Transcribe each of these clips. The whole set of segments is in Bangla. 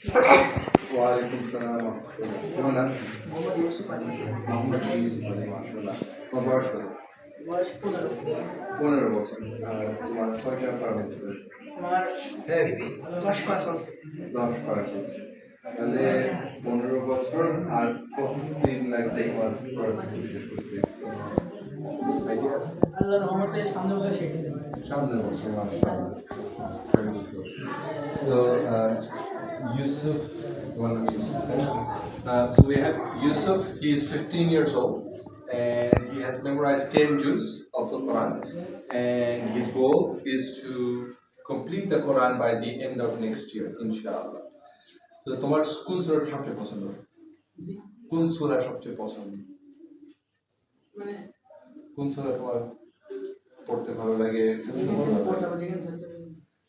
ওয়ালাইকুম সালাম। তোমার নাম মোহাম্মদ তোমার বয়স কত বয়স পনেরো বছর আর তোমার কয়টা আমার দশ পারা চলছে তাহলে পনেরো বছর আর কতদিন লাগবে তোমার সামনে বছর Yusuf, one of Yusuf. Uh, so we have Yusuf, he is 15 years old and he has memorized 10 juz of the Quran and his goal is to complete the Quran by the end of next year, inshallah. তো তোমার কোন সূরাটা সবচেয়ে পছন্দ জি কোন সূরা সবচেয়ে পছন্দ মানে কোন সূরা তোমার পড়তে ভালো লাগে পড়তে হবে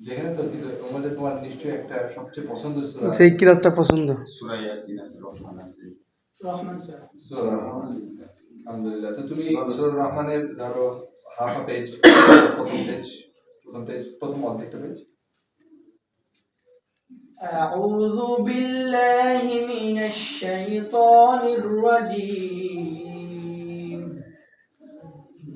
যেখানে থাকতে হবে। যেখানে তো কিন্তু তোমাদের তোমার নিশ্চয়ই একটা সবচেয়ে পছন্দ সূরা সেই কিরাতটা পছন্দ সুরা ইয়াসিন আছে রহমান আছে রহমান স্যার সূরা রহমান আলহামদুলিল্লাহ তো তুমি সূরা রহমানের ধরো হাফ আ পেজ প্রথম পেজ প্রথম পেজ প্রথম অর্ধেকটা পেজ أعوذ بالله من الشيطان الرجيم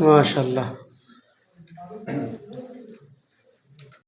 মাশাল্লাহ